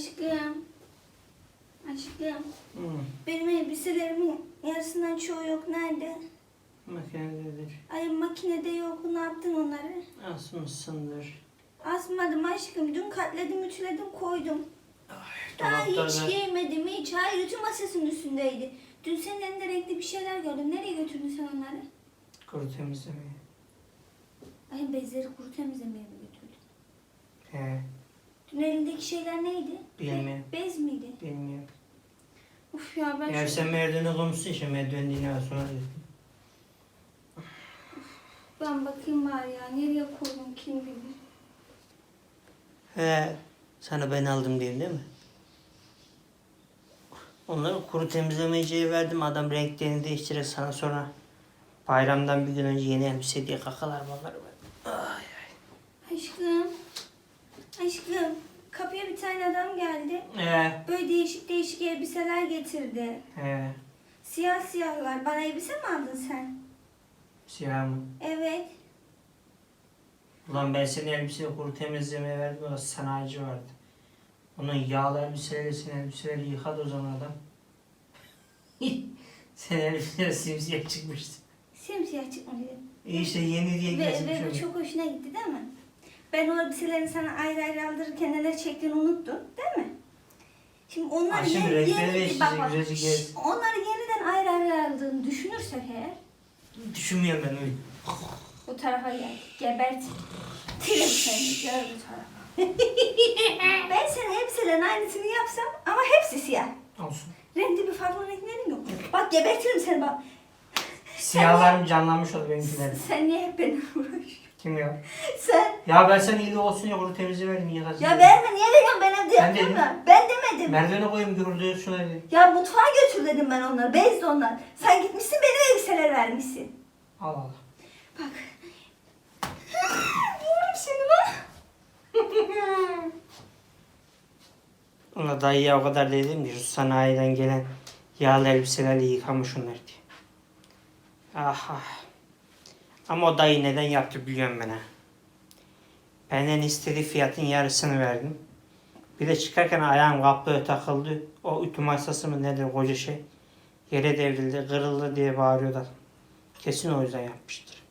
Aşkım. Aşkım. Hı. Benim elbiselerimin yarısından çoğu yok. Nerede? Makinededir. Ay makinede yok. Ne yaptın onları? Asmışsındır. Asmadım aşkım. Dün katledim, ütüledim, koydum. Daha hiç Dolapta da giymedim hiç. Hayır ütü masasının üstündeydi. Dün senin elinde renkli bir şeyler gördüm. Nereye götürdün sen onları? kuru temizlemeye. Ay bezleri kuru temizlemeye mi götürdün? He, Dün elindeki şeyler neydi? Bilmiyorum. Be- bez miydi? bilmiyorum. Uf ya ben Eğer sen merdivene koymuşsun işte merdiven dinle sonra dedim. Ben bakayım var ya. Nereye koydum kim bilir. He, sana ben aldım diyeyim değil mi? Onları kuru temizlemeciye verdim. Adam renklerini değiştirir sana sonra bayramdan bir gün önce yeni elbise diye kakalar bunları ver. Ay, Aşkım. Aşkım. Kapıya bir tane adam geldi. He, Böyle değişik değişik elbiseler getirdi. he. Siyah siyahlar. Bana elbise mi aldın sen? Siyah mı? Evet. Ulan ben senin elbiseyi kuru temizlemeye verdim. O sanayici vardı. Onun yağlı elbiseleri, senin elbiseleri yıkadı o zaman adam. senin elbiseler simsiyah çıkmıştı. Simsiyah çıkmış. İyi işte yeni diye Ve, ve bu çok hoşuna gitti değil mi? Ben o elbiselerini sana ayrı ayrı aldırırken neler çektiğini unuttun değil mi? Şimdi onları Ha, şimdi yeni, renkleri yeni, bak, bak, şşş, gez. onları yeniden ayrı ayrı aldığını düşünürsek eğer Düşünmüyorum ben öyle. bu tarafa gel. Gebert. Tirim seni. Gel bu tarafa. ben senin elbiselerin aynısını yapsam ama hepsi siyah. Olsun. Renkli bir farklı renklerin yok. Bak gebertirim seni bak. Siyahlarım canlanmış oldu benimkiler. Sen niye hep benimle uğraşıyorsun? Kim ya? Sen Ya ben sana iyiliği olsun ya kuru temizle verdim yıkasın. ya verme niye veriyorsun ben evde Ben yapıyorum dedim. Ben demedim. Merdivene koyayım gürültüyor şuna dedim. Ya mutfağa götür dedim ben onları. Bezdi onlar. Sen gitmişsin benim elbiseler vermişsin. Allah Allah. Bak. Vururum seni bak. Ona dayıya o kadar dedim ki şu sanayiden gelen yağlı elbiselerle yıkamış onları diye. Ah ah. Ama o dayı neden yaptı biliyorum ben ha. Benden istediği fiyatın yarısını verdim. Bir de çıkarken ayağım kaplıya takıldı. O ütü masası mı nedir koca şey. Yere devrildi, kırıldı diye bağırıyordu adam. Kesin o yüzden yapmıştır.